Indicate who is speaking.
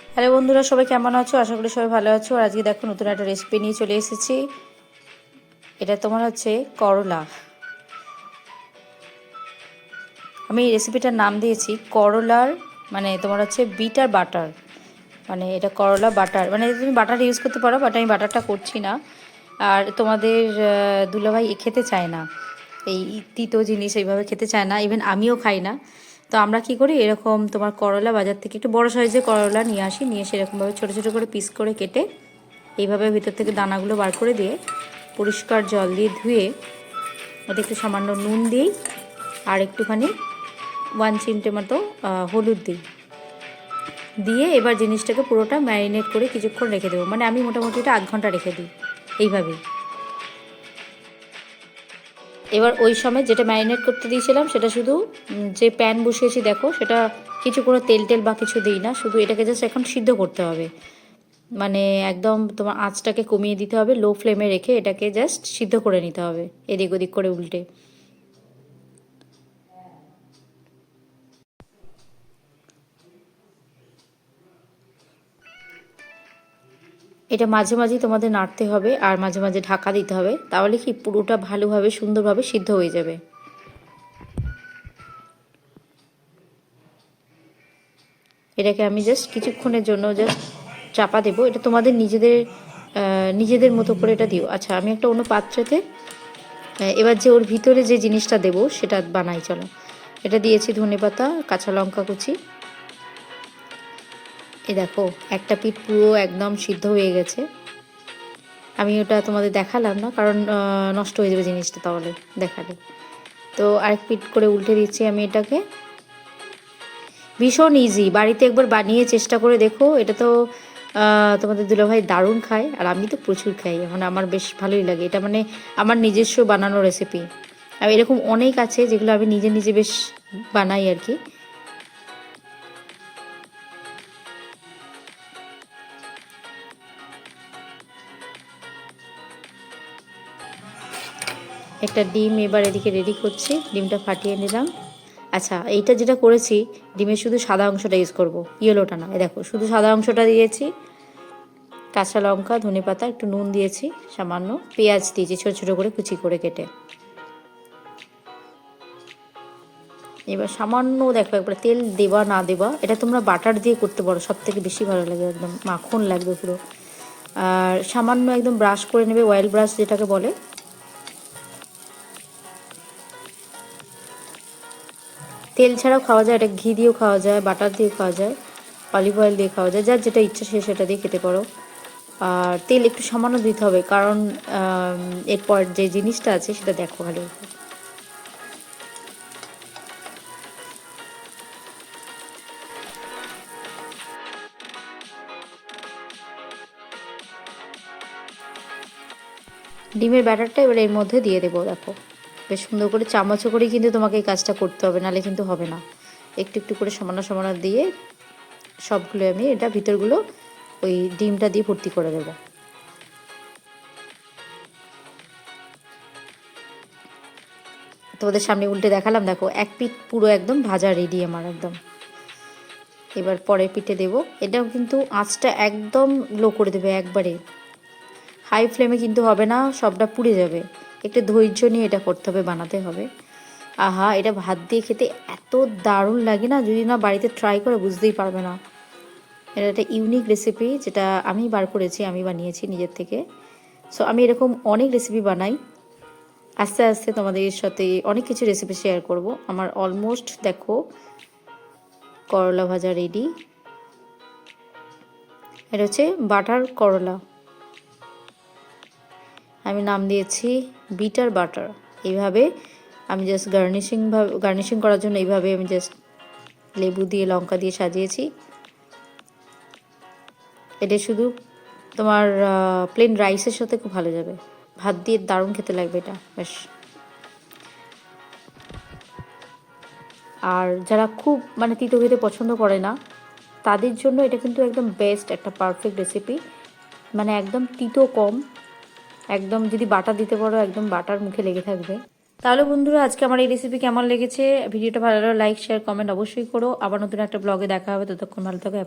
Speaker 1: Hello বন্ধুরা, সবাই কেমন আছো? আশা করি সবাই ভালো আছো। আর আজকে দেখো, নতুন একটা রেসিপি নিয়ে চলে এসেছি। এটা তোমার হচ্ছে করলা। আমি এই রেসিপিটার নাম দিয়েছি, করলার মানে তোমার হচ্ছে বিটার বাটার মানে এটা করলা বাটার মানে তুমি বাটার ইউজ করতে পারো বাট আমি বাটারটা করছি না। আর তোমাদের দুলাভাই খেতে চায় না। এই তিতো জিনিস এইভাবে খেতে চায় না। ইভেন আমিও খাই না। তো আমরা কি করি? এরকম তোমার করলা বাজার থেকে একটু বড় সাইজের করলা নিয়ে আসি, নিয়ে এসে এরকমভাবে ছোটো ছোটো করে পিস করে কেটে এইভাবে ভিতর থেকে দানাগুলো বার করে দিয়ে পরিষ্কার জল দিয়ে ধুয়ে ওতে একটু সামান্য নুন দিই আর একটুখানি ওয়ান চিমটে মতো হলুদ দিই। দিয়ে এবার জিনিসটাকে পুরোটা ম্যারিনেট করে কিছুক্ষণ রেখে দেবো। মানে আমি মোটামুটি এটা আধ ঘণ্টা রেখে দিই, এইভাবেই। এবার ওই সময় যেটা ম্যারিনেট করতে দিয়েছিলাম, সেটা শুধু যে প্যান বসিয়েছি, দেখো, সেটা কিছু কোনো তেল টেল বা কিছু দিই না, শুধু এটাকে জাস্ট এখন সিদ্ধ করতে হবে। মানে একদম তোমার আঁচটাকে কমিয়ে দিতে হবে লো ফ্লেমে রেখে এটাকে জাস্ট সিদ্ধ করে নিতে হবে, এদিক ওদিক করে উল্টে। এটা মাঝে মাঝে তোমাদের নাড়তে হবে আর মাঝে মাঝে ঢাকা দিতে হবে। তাহলে কি পুরোটা ভালোভাবে, সুন্দরভাবে সিদ্ধ হয়ে যাবে। এটাকে আমি জাস্ট কিছুক্ষণের জন্য জাস্ট চাপা দেবো। এটা তোমাদের নিজেদের নিজেদের মতো করে এটা দিও। আচ্ছা আমি একটা অন্য পাত্রেতে এবার যে ওর ভিতরে যে জিনিসটা দেব সেটা বানাই, চলো। এটা দিয়েছি ধনে পাতা, কাঁচা লঙ্কা কুচি। এ দেখো, একটা পিঠ পুরো একদম সিদ্ধ হয়ে গেছে। আমি ওটা তোমাদের দেখালাম না, কারণ নষ্ট হয়ে যাবে জিনিসটা তাহলে দেখালে। তো আরেক পিঠ করে উল্টে দিচ্ছি আমি এটাকে। ভীষণ ইজি বাড়িতে একবার বানিয়ে চেষ্টা করে দেখো, এটা তো তোমাদের দুলাভাই দারুণ খায়, আর আমি তো প্রচুর খাই মানে আমার বেশ ভালোই লাগে। এটা মানে আমার নিজস্ব বানানো রেসিপি আর এরকম অনেক আছে যেগুলো আমি নিজে নিজে বেশ বানাই আর কি। একটা ডিম এবার এদিকে রেডি করছি, ডিমটা ফাটিয়ে নিলাম। আচ্ছা এইটা যেটা করেছি, ডিমের শুধু সাদা অংশটা ইউজ করব ইয়েলোটা না। দেখো, শুধু সাদা অংশটা দিয়েছি, কাঁচা লঙ্কা, ধনে পাতা, একটু নুন দিয়েছি, সামান্য পেঁয়াজ দিয়েছি, ছোটো ছোটো করে কুচি করে কেটে। এবার সামান্য দেখো, একবার তেল দেবা না দেবা এটা তোমরা বাটার দিয়ে করতে পারো সব থেকে বেশি ভালো লাগে, একদম মাখন লাগবে পুরো। আর সামান্য একদম ব্রাশ করে নেবে অয়েল ব্রাশ যেটাকে বলে তেল ছাড়াও খাওয়া যায়, এটা ঘি দিয়েও খাওয়া যায়, বাটার দিয়ে খাওয়া যায়, অলিভ অয়েল দিয়ে খাওয়া যায়, যার যেটা ইচ্ছা সে সেটা দিয়ে খেতে পারো। আর তেল একটু সামান্য দিতে হবে, কারণ এরপর যে জিনিসটা আছে সেটা দেখো ভালো ডিমের ব্যাটারটা এবার এর মধ্যে দিয়ে দেবো, দেখো। বেশ সুন্দর করে চামচও করেই কিন্তু তোমাকে এই কাজটা করতে হবে নাহলে কিন্তু হবে না। একটু একটু করে সমানো সমানো দিয়ে সবগুলো আমি এটা ভিতরগুলো ওই ডিমটা দিয়ে ভর্তি করে দেবো তোমাদের সামনে উল্টে দেখালাম, দেখো, এক পিঠ পুরো একদম ভাজা রেডি আমার একদম। এবার পরের পিঠে দেব। এটাও কিন্তু আঁচটা একদম লো করে দেবে একবারে। হাই ফ্লেমে কিন্তু হবে না, সবটা পুড়ে যাবে। একটু ধৈর্য নিয়ে এটা করতে হবে, বানাতে হবে। আহা, এটা ভাত দিয়ে খেতে এত দারুণ লাগে না, যদি না বাড়িতে ট্রাই করে বুঝতেই পারবে না। এটা একটা ইউনিক রেসিপি যেটা আমি বার করেছি, আমি বানিয়েছি নিজের থেকে। সো আমি এরকম অনেক রেসিপি বানাই। আস্তে আস্তে তোমাদের সাথে অনেক কিছু রেসিপি শেয়ার করব। আমার অলমোস্ট দেখো, করলা ভাজা রেডি এটা হচ্ছে বাটার করলা। আমি নাম দিয়েছি বিটার বাটার। এইভাবে আমি জাস্ট গার্নিশিং গার্নিশিং করার জন্য এইভাবে আমি জাস্ট লেবু দিয়ে, লঙ্কা দিয়ে সাজিয়েছি। এটা শুধু তোমার প্লেন রাইসের সাথে খুব ভালো যাবে। ভাত দিয়ে দারুণ খেতে লাগবে এটা বেশ আর যারা খুব মানে তিতো খেতে পছন্দ করে না, তাদের জন্য এটা কিন্তু একদম বেস্ট একটা পারফেক্ট রেসিপি মানে একদম তিতো কম। একদম যদি বাটা দিতে পারো, একদম বাটার মুখে লেগে থাকবে। তাহলে বন্ধুরা, আজকে আমার এই রেসিপি কেমন লেগেছে? ভিডিওটা ভালো লাগলে লাইক শেয়ার কমেন্ট অবশ্যই করো। আবার নতুন একটা ব্লগে দেখা হবে। ততক্ষণ ভালো থাকে